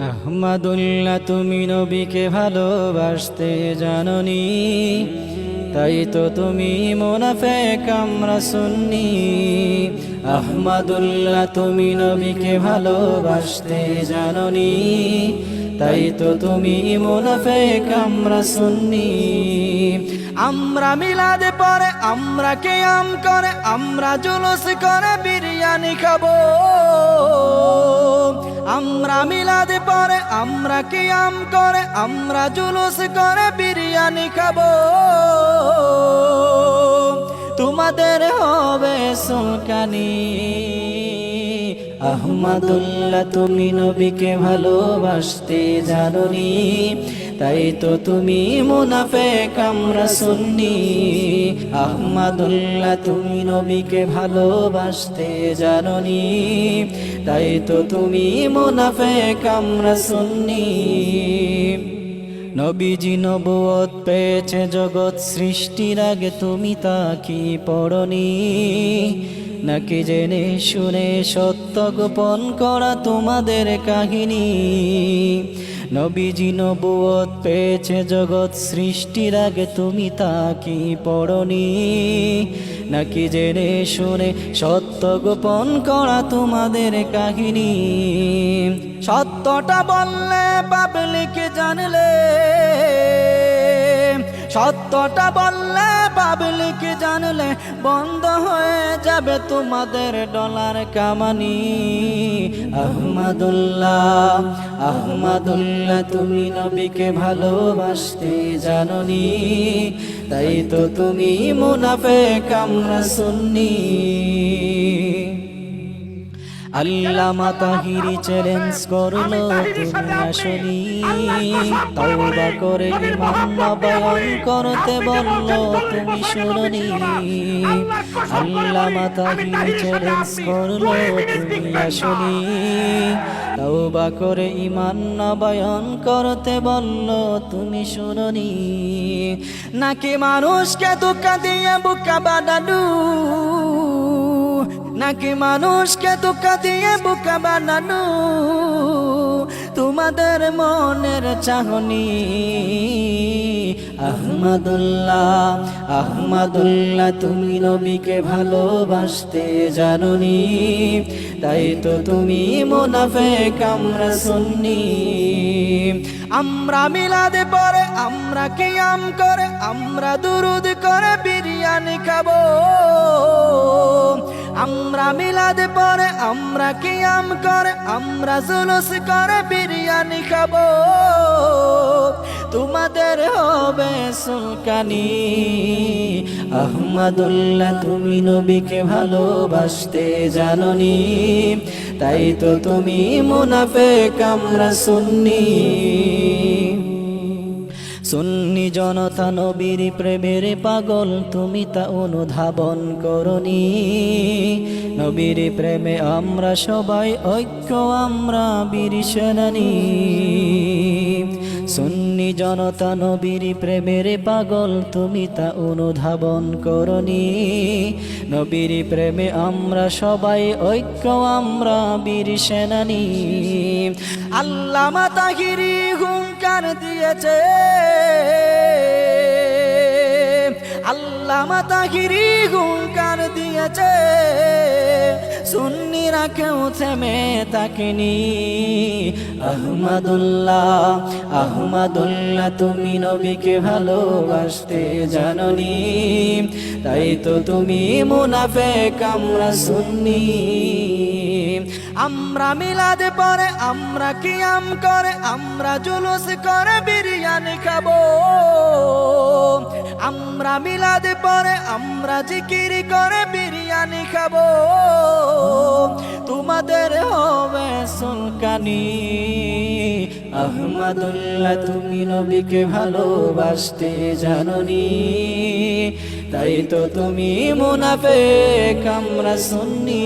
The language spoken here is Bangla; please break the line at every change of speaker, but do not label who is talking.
আহমাদুল্লাহ, তুমি নবীকে ভালোবাসতে জাননি। তাই তো তুমি মোনাফে কামরা সুন্নি। আহমাদুল্লাহ, তুমি নবীকে ভালোবাসতে জাননি। তাই তো তুমি মোনাফে কামরা সুন্নি। আমরা মিলাদে পরে, আমরা কেয়াম করে, আমরা জুলুস করে, বিরিয়ানি খাব। আমরা মিলাদে পরে আমরা কি আম করে আমরা জুলুস করে বিরিয়ানি খাব? তোমাদের হবে সুলকানি আহমাদুল্লাহ, তুমি নবীকে ভালোবাসতে জাননি, তাই তো তুমি মুনাফে কামরা সুন্নি। আহমাদুল্লাহ, তুমি নবীকে ভালোবাসতে জাননি, তাই তো তুমি মুনাফে কামরা সুন্নি। নবীজি নবুয়ত পেয়েছে জগৎ সৃষ্টির আগে, তুমি তা কি পড়নি? নাকি জেনে শুনে সত্য গোপন করা তোমাদের কাহিনী? নবীজি নবুয়ত পেয়েছে জগৎ সৃষ্টির আগে তুমি তা কি পড়নি? নাকি জেনে শুনে সত্য গোপন করা তোমাদের কাহিনী? সত্যটা বললে পাবলিক জানলে। সত্যটা বললে পাবলিক জানলে বন্ধ হয়ে যাবে তোমাদের ডলার কামানি? আহমদুল্লাহ আহমদুল্লাহ, তুমি নবীকে ভালোবাসতে জাননি। তাই তো তুমি মুনাফে কামরা সুন্নি। আল্লামা তাহিরি চ্যালেঞ্জ করল তুমি আসনি। তওবা করে ইমান নবায়ন করতে বলল তুমি শুননি আল্লামা তাহিরি চ্যালেঞ্জ করল তুমি আসনি। তওবা করে ইমান নবায়ন করতে বলল তুমি শুননি নাকি মানুষকে দুঃখ দিয়ে বুকা বানানু নাকি মানুষকে ধোকা দিয়ে বোকা বানানো? তোমাদের মনের চাহনি। আহমাদুল্লাহ আহমাদুল্লাহ, তুমি নবীকে ভালোবাসতে জাননি। তাই তো তুমি মোনাফে কামরা সুন্নি। আমরা মিলাদে পরে, আমরা কিয়াম করে, আমরা দুরুদ করে বিরিয়ানি খাব। আমরা মিলাদে পরে, আমরা কিয়াম করে, আমরা জুলুস করে, বিরিয়ানি খাব। তোমাদের হবে সুলকানি আহমাদুল্লাহ, তুমি নবীকে ভালোবাসতে জাননি। তাই তো তুমি মুনাফে কামরা সুন্নি। সুন্নি জনতা নবীর প্রেমের পাগল, তুমি তা অনুধাবন করনি। নবীর প্রেমে আমরা সবাই ঐক্য, আমরা বীর সেনানি। সুন্নি জনতা নবীর প্রেমের পাগল, তুমি তা অনুধাবন করনি। নবীর প্রেমে আমরা সবাই ঐক্য, আমরা বীর সেনানি। আল্লামা তাহিরি হুঙ্কার দিয়েছে। আল্লামা তাহিরি হুঙ্কার দিয়েছে। সুন্নিরা কেউ থেমে তাকিনি। আহমাদুল্লাহ আহমাদুল্লাহ, তুমি নবীকে ভালোবাসতে জাননি। তাই তো তুমি মুনাফে কামরা সুন্নি। আমরা মিলাদে পরে, আমরা কিয়াম করে, আমরা জুলুস করে বিরিয়ানি খাব। মিলাদে পরে আমরা জিকিরি করে বিরিয়ানি খাব। তোমাদের হবে সুলকানি। আহমাদুল্লাহ, তুমি নবীকে ভালোবাসতে জাননি। তাই তো তুমি মুনাফে কামরা সুন্নি।